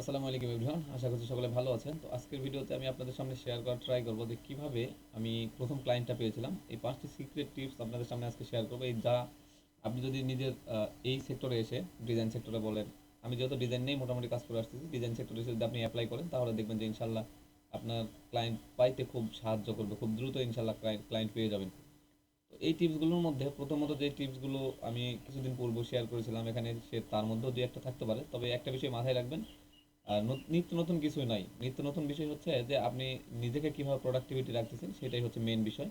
আসসালামু আলাইকুম এভরিওয়ান, আশা করছি সকলে ভালো আছেন। তো আজকের ভিডিওতে আমি আপনাদের সামনে শেয়ার করার ট্রাই করব যে কীভাবে আমি প্রথম ক্লায়েন্টটা পেয়েছিলাম। এই পাঁচটি সিক্রেট টিপস আপনাদের সামনে আজকে শেয়ার করব। এই যা আপনি যদি নিজের এই সেক্টরে এসে ডিজাইন সেক্টরে বলেন, আমি যেহেতু ডিজাইন নেই মোটামুটি কাজ করে আসতেছি ডিজাইন সেক্টরে এসে যদি আপনি অ্যাপ্লাই করেন, তাহলে দেখবেন যে ইনশাল্লাহ আপনার ক্লায়েন্ট পাইতে খুব সাহায্য করবে, খুব দ্রুত ইনশাল্লাহ ক্লায়েন্ট পেয়ে যাবেন। তো এই টিপসগুলোর মধ্যে প্রথমত যে টিপসগুলো আমি কিছুদিন পূর্ব শেয়ার করেছিলাম, এখানে সে তার মধ্যেও দু একটা থাকতে পারে। তবে একটা বিষয় মাথায় রাখবেন নিত্য নতুন কিছুই নাই। নিত্য নতুন বিষয় হচ্ছে যে আপনি নিজেকে কীভাবে প্রোডাক্টিভিটি রাখতেছেন সেটাই হচ্ছে মেন বিষয়।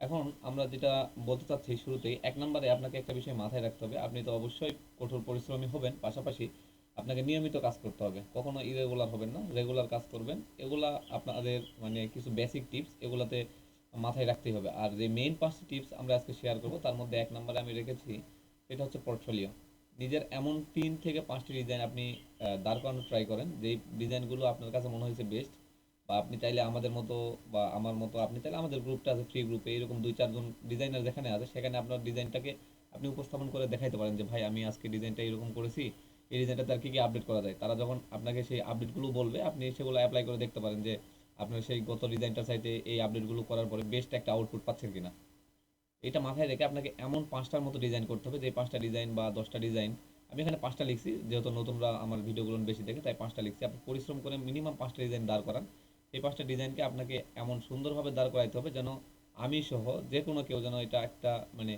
এখন আমরা যেটা বলতে চাচ্ছি শুরুতেই, এক নম্বরে আপনাকে একটা বিষয় মাথায় রাখতে হবে। আপনি তো অবশ্যই কঠোর পরিশ্রমী হবেন, পাশাপাশি আপনাকে নিয়মিত কাজ করতে হবে। কখনো ইরেগুলার হবেন না রেগুলার কাজ করবেন। এগুলা আপনাদের মানে কিছু বেসিক টিপস এগুলাতে মাথায় রাখতেই হবে। আর যে মেইন পাঁচটি টিপস আমরা আজকে শেয়ার করব, তার মধ্যে এক নম্বরে আমি রেখেছি, সেটা হচ্ছে পোর্টফোলিও নিজের এমন তিন থেকে পাঁচটি ডিজাইন আপনি দাঁড় করানো ট্রাই করেন, যেই ডিজাইনগুলো আপনার কাছে মনে হয়েছে বেস্ট বা আপনি চাইলে আমাদের মতো বা আমার মতো আপনি চাইলে আমাদের গ্রুপটা আছে ফ্রি গ্রুপে এরকম দুই চারজন ডিজাইনার যেখানে আছে, সেখানে আপনার ডিজাইনটাকে আপনি উপস্থাপন করে দেখাইতে পারেন যে, ভাই, আমি আজকে ডিজাইনটা এরকম করেছি, এই ডিজাইনটা তার কী কী আপডেট করা যায়? তারা যখন আপনাকে সেই আপডেটগুলো বলবে, আপনি সেগুলো অ্যাপ্লাই করে দেখতে পারেন যে, আপনার সেই গত ডিজাইনটার সাইতে এই আপডেটগুলো করার পরে বেস্ট একটা আউটপুট পাচ্ছেন কিনা। এটা মাথায় রেখে আপনাকে এমন পাঁচটার মতো ডিজাইন করতে হবে, যে পাঁচটা ডিজাইন বা দশটা ডিজাইন আমি এখানে পাঁচটা লিখছি, যেহেতু নতুনরা আমার ভিডিওগুলো বেশি দেখে, তাই পাঁচটা লিখছি। আপনি পরিশ্রম করে মিনিমাম পাঁচটা ডিজাইন দাঁড় করান। এই পাঁচটা ডিজাইনকে আপনাকে এমন সুন্দরভাবে দাঁড় করাইতে হবে যেন আমি সহ যে কোনো কেউ যেন এটা একটা মানে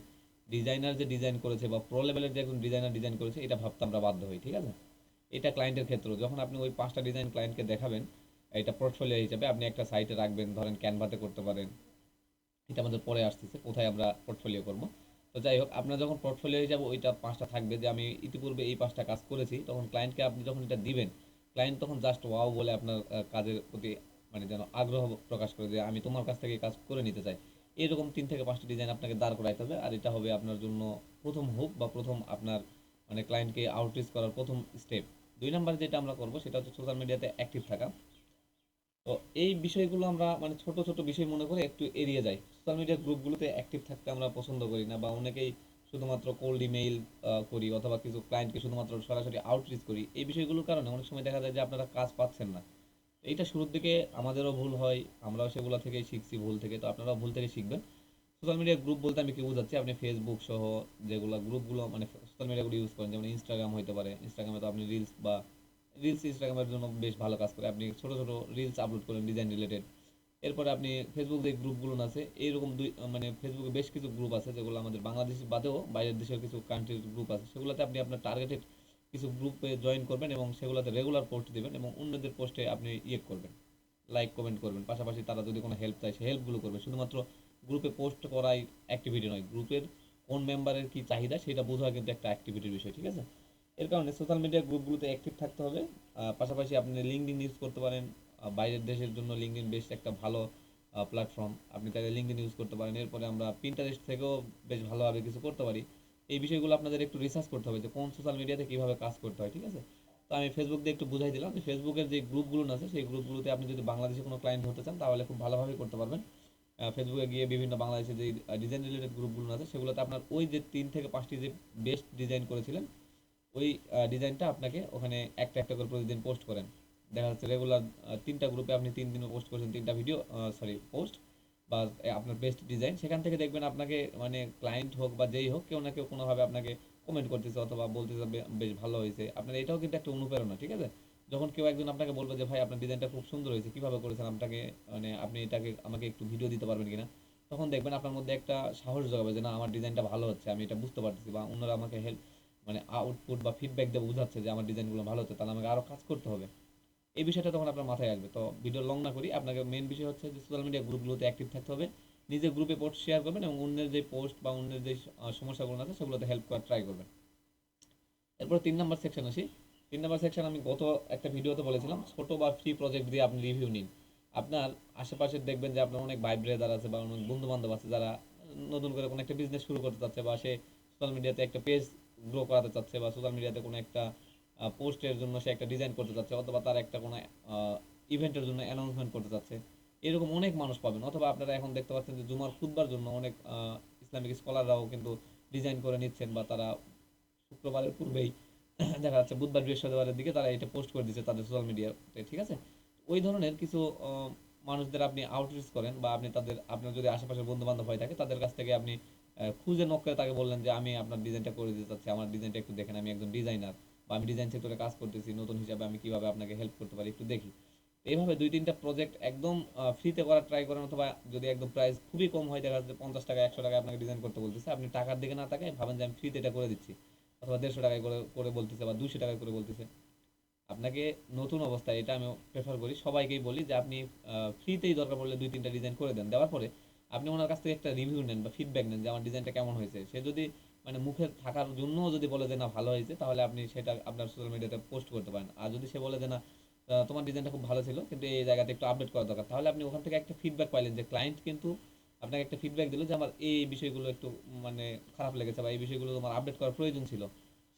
ডিজাইনার যে ডিজাইন করেছে বা প্রো লেভেলের যে একজন ডিজাইনার ডিজাইন করেছে, এটা ভাবতে আমরা বাধ্য হই, ঠিক আছে? এটা ক্লায়েন্টের ক্ষেত্রে যখন আপনি ওই পাঁচটা ডিজাইন ক্লায়েন্টকে দেখাবেন, এটা পোর্টফোলিও হিসাবে আপনি একটা সাইটে রাখবেন, ধরেন ক্যানভাতে করতে পারেন এটা আমাদের পরে আসতেছে, কোথায় আমরা পোর্টফোলিও করব। তো যাই হোক, আপনার যখন পোর্টফোলিও হিসাবে ওইটা পাঁচটা থাকবে যে আমি ইতিপূর্বে এই পাঁচটা কাজ করেছি, তখন ক্লায়েন্টকে আপনি যখন এটা দিবেন ক্লায়েন্ট তখন জাস্ট ওয়াও বলে আপনার কাজের প্রতি মানে যেন আগ্রহ প্রকাশ করে যে আমি তোমার কাছ থেকে কাজ করে নিতে চাই। এরকম তিন থেকে পাঁচটা ডিজাইন আপনাকে দাঁড় করাইতে হবে আর এটা হবে আপনার জন্য প্রথম হোক বা প্রথম আপনার মানে ক্লায়েন্টকে আউটরিচ করার প্রথম স্টেপ দুই নম্বরে যেটা আমরা করব, সেটা হচ্ছে সোশ্যাল মিডিয়াতে অ্যাক্টিভ থাকা। তো এই বিষয়গুলো আমরা মানে ছোট ছোট বিষয় মনে করে একটু এড়িয়ে যাই। সোশ্যাল মিডিয়া গ্রুপগুলোতে অ্যাক্টিভ থাকতে আমরা পছন্দ করি না বা অনেকেই শুধুমাত্র কোল্ড ইমেইল করি অথবা কিছু ক্লায়েন্টকে শুধুমাত্র সরাসরি আউটরিচ করি। এই বিষয়গুলোর কারণে অনেক সময় দেখা যায় যে আপনারা কাজ পাচ্ছেন না। এইটা শুরুর দিকে আমাদেরও ভুল হয়, আমরাও সেগুলো থেকেই শিখছি ভুল থেকে, তো আপনারাও ভুল থেকে শিখবেন। সোশ্যাল মিডিয়া গ্রুপ বলতে আমি কি বোঝাচ্ছি? আপনি ফেসবুক সহ যেগুলো গ্রুপগুলো মানে সোশ্যাল মিডিয়াগুলো ইউজ করেন, যেমন ইনস্টাগ্রাম হতে পারে ইনস্টাগ্রামে তো আপনি রিলস বা রিলস ইনস্টাগ্রামের জন্য বেশ ভালো কাজ করে। আপনি ছোট ছোট রিলস আপলোড করেন ডিজাইন রিলেটেড এরপরে আপনি ফেসবুক যে গ্রুপগুলো আছে, এইরকম দুই মানে ফেসবুকে বেশ কিছু গ্রুপ আছে যেগুলো আমাদের বাংলাদেশ বাদেও বাইরের দেশের কিছু কান্ট্রির গ্রুপ আছে। সেগুলোতে আপনি আপনার টার্গেটেড কিছু গ্রুপে জয়েন করবেন এবং সেগুলোতে রেগুলার পোস্ট দিবেন এবং অন্যদের পোস্টে আপনি ইয়ে করবেন লাইক কমেন্ট করবেন। পাশাপাশি তারা যদি কোনো হেল্প চায়, সে হেল্পগুলো করবে। শুধুমাত্র গ্রুপে পোস্ট করাই অ্যাক্টিভিটি নয় গ্রুপের কোন মেম্বারের কি চাহিদা সেটা বোঝা কিন্তু একটা অ্যাক্টিভিটির বিষয়, ঠিক আছে? এর কারণে সোশ্যাল মিডিয়া গ্রুপগুলোতে অ্যাক্টিভ থাকতে হবে। পাশাপাশি আপনি লিঙ্কডিন ইউজ করতে পারেন। বাইরের দেশের জন্য লিঙ্কডিন বেশ একটা ভালো প্ল্যাটফর্ম আপনি তাহলে লিঙ্কডিন ইউজ করতে পারেন। এরপরে আমরা পিন্টারেস্ট থেকেও বেশ ভালোভাবে কিছু করতে পারি। এই বিষয়গুলো আপনাদের একটু রিসার্চ করতে হবে যে কোন সোশ্যাল মিডিয়াতে কীভাবে কাজ করতে হয়, ঠিক আছে? তো আমি ফেসবুক দিয়ে একটু বুঝাই দিলাম যে ফেসবুকের যে গ্রুপগুলো আছে, সেই গ্রুপগুলোতে আপনি যদি বাংলাদেশে কোনো ক্লায়েন্ট হতে চান, তাহলে খুব ভালোভাবে করতে পারবেন। ফেসবুকে গিয়ে বিভিন্ন বাংলাদেশে যে ডিজাইন রিলেটেড গ্রুপগুলো আছে, সেগুলোতে আপনার ওই যে তিন থেকে পাঁচটি যে বেস্ট ডিজাইন করেছিলেন ওই ডিজাইনটা আপনাকে ওখানে একটা একটা করে প্রতিদিন পোস্ট করেন। দেখা যাচ্ছে রেগুলার তিনটা গ্রুপে আপনি তিন দিনও পোস্ট করছেন, তিনটা ভিডিও সরি পোস্ট বা আপনার বেস্ট ডিজাইন সেখান থেকে দেখবেন আপনাকে মানে ক্লায়েন্ট হোক বা যেই হোক, কেউ না কেউ কোনোভাবে আপনাকে কমেন্ট করতেছে অথবা বলতেছে বেশ ভালো হয়েছে। আপনার এটাও কিন্তু একটা অনুপ্রেরণা, ঠিক আছে? যখন কেউ একজন আপনাকে বলবে যে, ভাই, আপনার ডিজাইনটা খুব সুন্দর হয়েছে, কীভাবে করেছেন? আপনাকে মানে আপনি এটাকে, আমাকে একটু ভিডিও দিতে পারবেন কিনা? তখন দেখবেন আপনার মধ্যে একটা সাহস জগাবে যে, না, আমার ডিজাইনটা ভালো হচ্ছে, আমি এটা বুঝতে পারতেছি। বা, অন্যরা আমাকে হেল্প মানে আউটপুট বা ফিডব্যাক দিয়ে বোঝাচ্ছে যে আমার ডিজাইনগুলো ভালো হচ্ছে, তাহলে আমাকে আরও কাজ করতে হবে। এই বিষয়টা তখন আপনার মাথায় আসবে। তো ভিডিও লং না করি, আপনাকে মেন বিষয় হচ্ছে যে সোশ্যাল মিডিয়া গ্রুপগুলোতে অ্যাক্টিভ থাকতে হবে। নিজের গ্রুপে পোস্ট শেয়ার করবেন এবং অন্যের যে পোস্ট বা অন্যের যে সমস্যাগুলো আছে সেগুলোতে হেল্প করার ট্রাই করবেন। এরপর তিন নাম্বার সেকশন আসি। তিন নাম্বার সেকশন আমি গত একটা ভিডিওতে বলেছিলাম, ছোট বা ফ্রি প্রজেক্ট দিয়ে আপনি রিভিউ নিন। আপনার আশেপাশে দেখবেন যে আপনার অনেক ভাই আছে বা অনেক বন্ধু বান্ধব আছে যারা নতুন করে কোনো একটা বিজনেস শুরু করতে চাচ্ছে বা সে সোশ্যাল মিডিয়াতে একটা পেজ গ্রো করাতে চাচ্ছে বা সোশ্যাল মিডিয়াতে কোনো একটা পোস্টের জন্য সে একটা ডিজাইন করতে চাচ্ছে অথবা তার একটা কোনো ইভেন্টের জন্য অ্যানাউন্সমেন্ট করতে চাচ্ছে। এরকম অনেক মানুষ পাবেন। অথবা আপনারা এখন দেখতে পাচ্ছেন যে জুমার খুদবার জন্য অনেক ইসলামিক স্কলাররাও কিন্তু ডিজাইন করে নিচ্ছেন বা তারা শুক্রবারের পূর্বেই দেখা যাচ্ছে বুধবার, বৃহস্পতিবারের দিকে তারা এটা পোস্ট করে দিচ্ছে তাদের সোশ্যাল মিডিয়াতে ঠিক আছে? ওই ধরনের কিছু মানুষদের আপনি আউটরিচ করেন বা আপনি তাদের, আপনার যদি আশেপাশে বন্ধু বান্ধব হয়ে থাকে তাদের কাছ থেকে আপনি খুঁজে নক করে তাকে বললেন যে, আমি আপনার ডিজাইনটা করে দিতে চাচ্ছি। আমার ডিজাইনটা একটু দেখেন, আমি একজন ডিজাইনার বা আমি ডিজাইন সেক্টরে কাজ করতেছি, নতুন হিসাবে আমি কীভাবে আপনাকে হেল্প করতে পারি একটু দেখি। এইভাবে দুই তিনটা প্রজেক্ট একদম ফ্রিতে করার ট্রাই করেন অথবা যদি একদম প্রাইস খুবই কম হয়, দেখা যাচ্ছে পঞ্চাশ টাকা একশো টাকা আপনাকে ডিজাইন করতে বলতেছে। আপনি টাকার দিকে না তাকায় ভাবেন যে, আমি ফ্রিতে এটা করে দিচ্ছি। অথবা দেড়শো টাকায় করে করে বলতেছে বা দুশো টাকায় করে বলতেছে। আপনাকে নতুন অবস্থায়, এটা আমি প্রেফার করি, সবাইকেই বলি যে, আপনি ফ্রিতেই দরকার পড়লে দুই তিনটা ডিজাইন করে দেন। দেওয়ার পরে আপনি ওনার কাছ থেকে একটা রিভিউ নেন বা ফিডব্যাক নেন যে আমার ডিজাইনটা কেমন হয়েছে। সে যদি মানে মুখে থাকার জন্য যদি বলে যে না, ভালো হয়েছে, তাহলে আপনি সেটা আপনার সোশ্যাল মিডিয়াতে পোস্ট করতে পারেন। আর যদি সে বলে যে না তোমার ডিজাইনটা খুব ভালো ছিল, কিন্তু এই জায়গাতে একটু আপডেট করা দরকার, তাহলে আপনি ওখান থেকে একটা ফিডব্যাক পাইলেন যে ক্লায়েন্ট কিন্তু আপনাকে একটা ফিডব্যাক দিল যে আমার এই বিষয়গুলো একটু মানে খারাপ লেগেছে বা এই বিষয়গুলো তোমার আপডেট করার প্রয়োজন ছিল।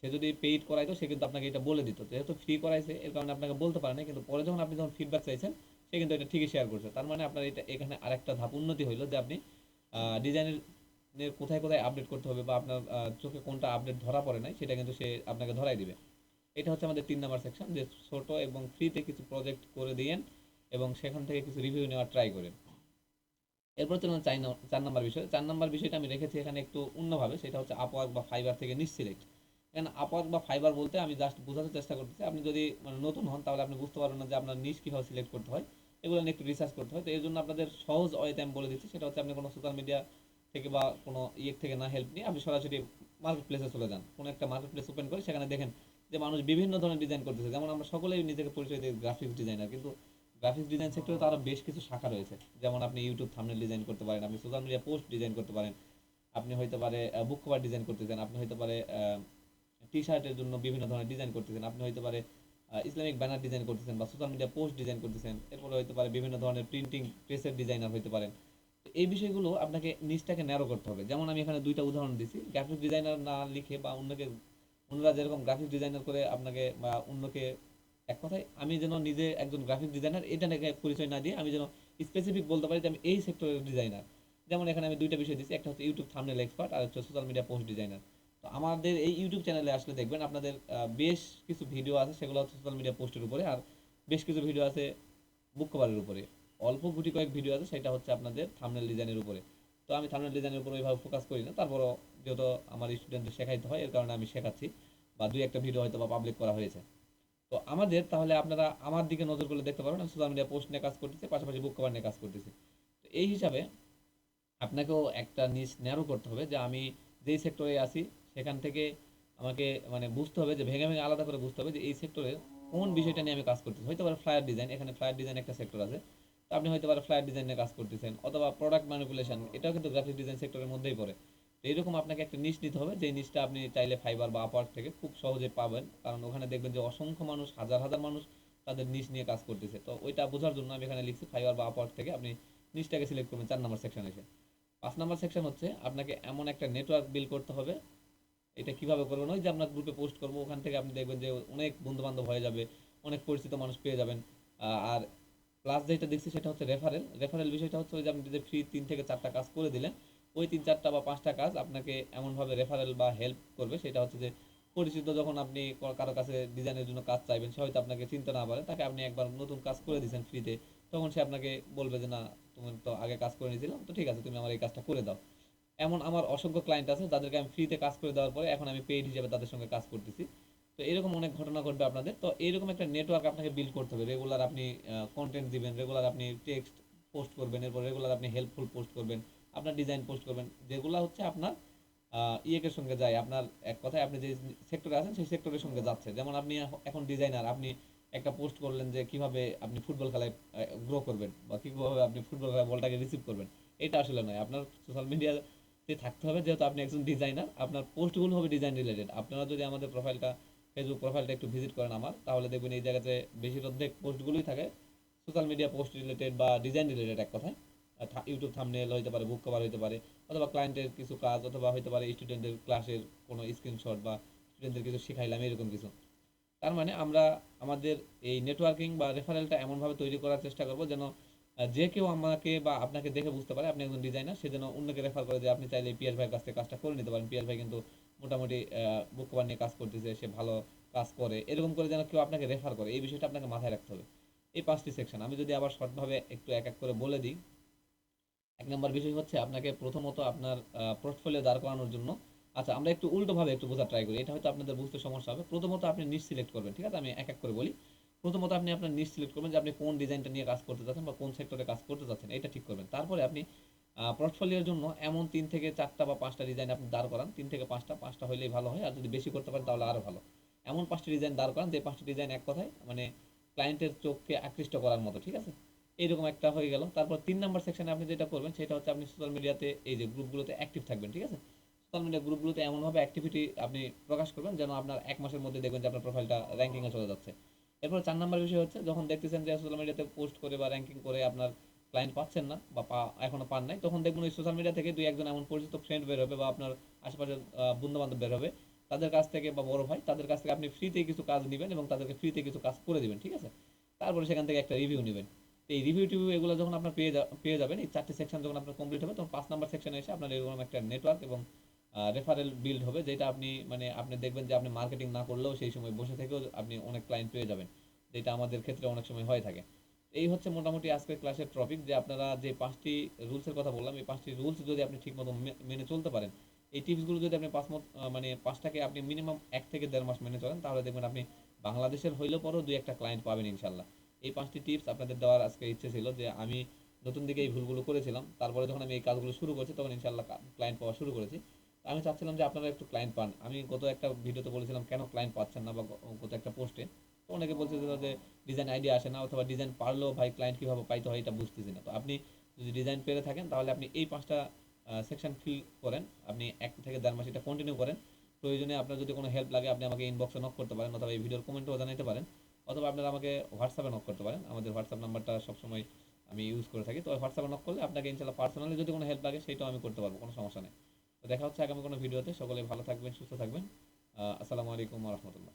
সে যদি পেইড করাইতো, সে কিন্তু আপনাকে এটা বলে দিত। যেহেতু ফ্রি করাইছে, এর কারণে আপনাকে বলতে পারে না কিন্তু পরে যখন আপনি যখন ফিডব্যাক চাইছেন সে কিন্তু এটা ঠিকই শেয়ার করছে। তার মানে আপনার এটা এখানে আরেকটা ধাপ উন্নতি হইল যে আপনি ডিজাইনের কোথায় কোথায় আপডেট করতে হবে বা আপনার চোখে কোনটা আপডেট ধরা পড়ে নাই, সেটা কিন্তু সে আপনাকে ধরাই দিবে। এটা হচ্ছে আমাদের তিন নাম্বার সেকশন যে ছোট এবং ফ্রিতে কিছু প্রজেক্ট করে দিয়েন এবং সেখান থেকে কিছু রিভিউ নেওয়ার ট্রাই করেন। এরপর চলুন নাম- চার নাম্বার বিষয়। চার নাম্বার বিষয়টা আমি রেখেছি এখানে একটু অন্যভাবে, সেটা হচ্ছে আপওয়ার্ক বা ফাইবার থেকে নিশ্চিলেক্ট। এখানে আপওয়ার্ক বা ফাইবার বলতে আমি জাস্ট বোঝাতে চেষ্টা করতেছি, আপনি যদি মানে নতুন হন তাহলে আপনি বুঝতে পারবেন না যে আপনার নিশ কীভাবে সিলেক্ট করতে হয়। এগুলো নিয়ে একটু রিসার্চ করতে হয়। তো এর জন্য আপনাদের সহজ ওয়েতে আমি বলে দিচ্ছি। সেটা হচ্ছে আপনি কোনো সোশ্যাল মিডিয়া থেকে বা কোনো ইয়ে থেকে না হেল্প নিয়ে আপনি সরাসরি মার্কেট প্লেসে চলে যান। কোনো একটা মার্কেট প্লেস ওপেন করে সেখানে দেখেন যে মানুষ বিভিন্ন ধরনের ডিজাইন করতেছে। যেমন আমরা সকলেই নিজেকে পরিচয় দিই গ্রাফিক্স ডিজাইনার কিন্তু গ্রাফিক্স ডিজাইন সেক্টরে তো আরও বেশ কিছু শাখা রয়েছে। যেমন আপনি ইউটিউব থামনেল ডিজাইন করতে পারেন, আপনি সোশ্যাল মিডিয়া পোস্ট ডিজাইন করতে পারেন, আপনি হয়তো পারে বুক কভার ডিজাইন করতেছেন, আপনি হয়তো পারে টি শার্টের জন্য বিভিন্ন ধরনের ডিজাইন করতেছেন, আপনি হয়তো পারে ইসলামিক ব্যানার ডিজাইন করতেছেন বা সোশ্যাল মিডিয়া পোস্ট ডিজাইন করতেছেন। এরপরে হয়তো পারে বিভিন্ন ধরনের প্রিন্টিং প্রেসের ডিজাইনার হইতে পারেন। এই বিষয়গুলো আপনাকে নিচটাকে ন্যারো করতে হবে। যেমন আমি এখানে দুইটা উদাহরণ দিচ্ছি গ্রাফিক্স ডিজাইনার না লিখে বা অন্যকে, অন্যরা যেরকম গ্রাফিক্স ডিজাইনার করে আপনাকে বা অন্যকে এক কথায়, আমি যেন নিজে একজন গ্রাফিক ডিজাইনার এটা পরিচয় না দিয়ে আমি যেন স্পেসিফিক বলতে পারি যে আমি এই সেক্টরের ডিজাইনার যেমন এখানে আমি দুইটা বিষয় দিচ্ছি একটা হচ্ছে ইউটিউব থামনেল এক্সপার্ট আর হচ্ছে সোশ্যাল মিডিয়া পোস্ট ডিজাইনার তো আমাদের এই ইউটিউব চ্যানেলে আসলে দেখবেন আপনাদের বেশ কিছু ভিডিও আছে, সেগুলো হচ্ছে সোশ্যাল মিডিয়া পোস্টের উপরে, আর বেশ কিছু ভিডিও আছে বুক কভারের উপরে। অল্প গুটি কয়েক ভিডিও আছে, সেটা হচ্ছে আপনাদের থামনেল ডিজাইনের উপরে। তো আমি থামনেল ডিজাইনের উপর ওইভাবে ফোকাস করি না, তারপরও যেহেতু আমার স্টুডেন্টদের শেখাইতে হয়, এর কারণে আমি শেখাচ্ছি, বা দুই একটা ভিডিও হয়তো বা পাবলিক করা হয়েছে। তো আমাদের তাহলে আপনারা আমার দিকে নজর করলে দেখতে পারবেন, আমি সোশ্যাল মিডিয়া পোস্ট নিয়ে কাজ করতেছি, পাশাপাশি বুক কভার নিয়ে কাজ করতেছি। তো এই হিসাবে আপনাকেও একটা নিজ ন্যারো করতে হবে যে আমি যেই সেক্টরে আছি সেখান থেকে আমাকে মানে বুঝতে হবে যে, ভেঙে ভেঙে আলাদা করে বুঝতে হবে যে, এই সেক্টরে কোন বিষয়টা নিয়ে আমি কাজ করতেছি। হয়তো পারে ফ্লায়ার ডিজাইন এখানে ফ্লায়ার ডিজাইন একটা সেক্টর আছে। তো আপনি হয়তো পারে ফ্লায়ার ডিজাইন কাজ করতেছেন, অথবা প্রোডাক্ট ম্যানিপুলেশন এটাও কিন্তু গ্রাফিক ডিজাইন সেক্টরের মধ্যেই পড়ে। তো এইরকম আপনাকে একটা নিশ নিতে হবে, যে নিশটা আপনি চাইলে ফাইবার বা আপওয়ার্ক থেকে খুব সহজে পাবেন। কারণ ওখানে দেখবেন যে, অসংখ্য মানুষ, হাজার হাজার মানুষ তাদের নিশ নিয়ে কাজ করতেছে। তো ওইটা বোঝার জন্য আমি এখানে লিখছি ফাইবার বা আপওয়ার্ক থেকে আপনি নিশটাকে সিলেক্ট করবেন চার নম্বর সেকশন এসে। পাঁচ নম্বর সেকশন হচ্ছে, আপনাকে এমন একটা নেটওয়ার্ক বিল করতে হবে এটা কীভাবে করবেন ওই যে আপনার গ্রুপে পোস্ট করব, ওখান থেকে আপনি দেখবেন যে অনেক বন্ধু বান্ধব হয়ে যাবে, অনেক পরিচিত মানুষ পেয়ে যাবেন। আর প্লাস যেটা দেখছি সেটা হচ্ছে রেফারেল রেফারেল বিষয়টা হচ্ছে ওই যে আপনি যদি ফ্রি তিন থেকে চারটা কাজ করে দিলেন, ওই তিন চারটা বা পাঁচটা কাজ আপনাকে এমনভাবে রেফারেল বা হেল্প করবে। সেটা হচ্ছে যে পরিচিত যখন আপনি কারও কাছে ডিজাইনের জন্য কাজ চাইবেন, সে হয়তো আপনাকে চিন্তা না পারে, তাকে আপনি একবার নতুন কাজ করে দিয়েছেন ফ্রিতে তখন সে আপনাকে বলবে যে, না, তুমি তো আগে কাজ করে নিয়েছিলাম, তো ঠিক আছে, তুমি আমার এই কাজটা করে দাও। এমন আমার অসংখ্য ক্লায়েন্ট আছে যাদেরকে আমি ফ্রিতে কাজ করে দেওয়ার পরে এখন আমি পেইড হিসেবে তাদের সঙ্গে কাজ করতেছি। তো এরকম অনেক ঘটনা ঘটবে আপনাদের। তো এরকম একটা নেটওয়ার্ক আপনাকে বিল্ড করতে হবে। রেগুলার আপনি কন্টেন্ট দিবেন রেগুলার আপনি টেক্সট পোস্ট করবেন, এরপর রেগুলার আপনি হেল্পফুল পোস্ট করবেন, আপনার ডিজাইন পোস্ট করবেন। যেগুলো হচ্ছে আপনার ইয়েকের সঙ্গে যায়। আপনার এক কথায় আপনি যে সেক্টরে আছেন সেই সেক্টরের সঙ্গে যাচ্ছে। যেমন আপনি এখন ডিজাইনার আপনি একটা পোস্ট করলেন যে কীভাবে আপনি ফুটবল খেলায় গ্রো করবেন বা কীভাবে আপনি ফুটবল খেলায় বলটাকে রিসিভ করবেন। এটা আসলে নয়। আপনার সোশ্যাল মিডিয়াতে থাকতে হবে, যেহেতু আপনি একজন ডিজাইনার আপনার পোস্টগুলো হবে ডিজাইন রিলেটেড আপনারা যদি আমাদের প্রোফাইলটা ফেসবুক প্রোফাইলটা একটু ভিজিট করেন আমার, তাহলে দেখবেন এই জায়গাতে বেশির অর্ধেক পোস্টগুলোই থাকে। সোশ্যাল মিডিয়া পোস্ট রিলেটেড বা ডিজাইন রিলেটেড এক কথায়। ইউটিউব থামনেল হইতে পারে বুক কভার হইতে পারে, অথবা ক্লায়েন্টের কিছু কাজ, অথবা হইতে পারে স্টুডেন্টের ক্লাসের কোনো স্ক্রিনশট বা স্টুডেন্টদের কিছু শিখাইলাম, এরকম কিছু। তার মানে আমরা আমাদের এই নেটওয়ার্কিং বা রেফারেলটা এমনভাবে তৈরি করার চেষ্টা করব যেন যে কেউ আমাকে বা আপনাকে দেখে বুঝতে পারে, আপনি একজন ডিজাইনার সে যেন অন্যকে রেফার করে যে আপনি চাইলে পিয়ার ভাইয়ের কাছ থেকে কাজটা করে নিতে পারেন। পিয়ার ভাই কিন্তু মোটামুটি বুক কভার নিয়ে কাজ করতেছে, সে ভালো কাজ করে। এরকম করে যেন কেউ আপনাকে রেফার করে, এই বিষয়টা আপনাকে মাথায় রাখতে হবে। এই পাঁচটি সেকশন আমি যদি আবার শর্টভাবে একটু এক এক করে বলে দিই। এক নম্বর বিষয় হচ্ছে আপনাকে প্রথমত আপনার পোর্টফোলিও দাঁড় করানোর জন্য আচ্ছা আমরা একটু উল্টোভাবে একটু বোঝার ট্রাই করি। এটা হয়তো আপনাদের বুঝতে সমস্যা হবে। প্রথমত আপনি নিচ সিলেক্ট করবেন, ঠিক আছে? আমি এক এক করে বলি। প্রথমত আপনি আপনার নিচ সিলেক্ট করবেন যে আপনি কোন ডিজাইনটা নিয়ে কাজ করতে চাচ্ছেন বা কোন সেক্টরে কাজ করতে চাচ্ছেন এটা ঠিক করবেন। তারপরে আপনি পোর্টফোলিওর জন্য এমন তিন থেকে চারটা বা পাঁচটা ডিজাইন আপনি দাঁড় করান। তিন থেকে পাঁচটা পাঁচটা হলেই ভালো হয়। আর যদি বেশি করতে পারেন তাহলে আরও ভালো। এমন পাঁচটি ডিজাইন দাঁড় করান যে পাঁচটা ডিজাইন এক কথায় মানে ক্লায়েন্টের চোখকে আকৃষ্ট করার মতো, ঠিক আছে? এইরকম একটা হয়ে গেল। তারপর তিন নাম্বার সেকশনে আপনি যেটা করবেন সেটা হচ্ছে আপনি সোশ্যাল মিডিয়াতে এই যে গ্রুপগুলোতে অ্যাক্টিভ থাকবেন, ঠিক আছে? সোশ্যাল মিডিয়া গ্রুপগুলোতে এমনভাবে অ্যাক্টিভিটি আপনি প্রকাশ করবেন যেন আপনার এক মাসের মধ্যে দেখবেন যে আপনার প্রোফাইলটা র্যাঙ্কিংয়ে চলে যাচ্ছে। এরপর চার নাম্বার বিষয় হচ্ছে, যখন দেখতেছেন যে সোশ্যাল মিডিয়াতে পোস্ট করে বা র্যাঙ্কিং করে আপনার ক্লায়েন্ট পাচ্ছেন না বা এখনও পান নাই, তখন দেখবেন ওই সোশ্যাল মিডিয়া থেকে দুই একজন এমন পরিচিত ফ্রেন্ড বের হবে বা আপনার আশেপাশের বন্ধু বান্ধব বের হবে। তাদের কাছ থেকে বা বড় ভাই, তাদের কাছ থেকে আপনি ফ্রিতে কিছু কাজ নেবেন এবং তাদেরকে ফ্রিতে কিছু কাজ করে দিবেন, ঠিক আছে? তারপরে সেখান থেকে একটা রিভিউ নেবেন। এই রিভিউ টিভিউ এগুলো যখন আপনার পেয়ে পেয়ে যাবেন, এই চারটি সেকশন যখন আপনার কমপ্লিট হবে, তখন পাঁচ নাম্বার সেকশনে এসে আপনার এরকম একটা নেটওয়ার্ক এবং রেফারেল বিল্ড হবে, যেটা আপনি মানে আপনি দেখবেন যে আপনি মার্কেটিং না করলেও সেই সময় বসে থেকেও আপনি অনেক ক্লায়েন্ট পেয়ে যাবেন, যেটা আমাদের ক্ষেত্রে অনেক সময় হয়ে থাকে। এই হচ্ছে মোটামুটি আজকের ক্লাসের টপিক যে আপনারা যে পাঁচটি রুলসের কথা বললাম, এই পাঁচটি রুলস যদি আপনি ঠিকমতো মে- মেনে চলতে পারেন, এই টিপসগুলো যদি আপনি পাঁচ মত মানে পাঁচটাকে আপনি মিনিমাম এক থেকে দেড় মাস মেনে চলেন, তাহলে দেখবেন আপনি বাংলাদেশের হইলেও পরও দুই একটা ক্লায়েন্ট পাবেন ইনশাল্লাহ এই পাঁচটি টিপস আপনাদের দেওয়ার আজকে ইচ্ছে ছিল যে আমি নতুন দিকে এই ভুলগুলো করেছিলাম, তারপরে যখন আমি এই কাজগুলো শুরু করছি, তখন ইনশাল্লাহ ক্লায়েন্ট পাওয়া শুরু করেছি। আমি চাচ্ছিলাম যে আপনারা একটু ক্লায়েন্ট পান। আমি গত একটা ভিডিওতে বলেছিলাম, কেন ক্লায়েন্ট পাচ্ছেন না? বা গত একটা পোস্টে তো অনেকে বলছে যে ডিজাইন আইডিয়া আসে না অথবা ডিজাইন পারলেও ভাই ক্লায়েন্ট কীভাবে পাইতে হয় এটা বুঝতেছি না। তো আপনি যদি ডিজাইন পেরে থাকেন, তাহলে আপনি এই পাঁচটা সেকশন ফিল করেন। আপনি এক থেকে দেড় মাস এটা কন্টিনিউ করেন। প্রয়োজনে আপনার যদি কোনো হেল্প লাগে, আপনি আমাকে ইনবক্সে নক করতে পারেন অথবা এই ভিডিওর কমেন্টেও জানাতে পারেন। অথবা আপনারা আমাকে হোয়াটসঅ্যাপে নক করতে পারেন। আমাদের হোয়াটসঅ্যাপ নাম্বারটা সবসময় আমি ইউজ করে থাকি। তো হোয়াটসঅ্যাপে নক করলে আপনাকে ইনশাল্লাহ পার্সোনালি যদি কোনো হেল্প লাগে, সেটাও আমি করতে পারব, কোনো সমস্যা নেই। দেখা হচ্ছে আগামী কোনো ভিডিওতে। সকলে ভালো থাকবেন সুস্থ থাকবেন। আসসালামু আলাইকুম রহমতুল্লাহ।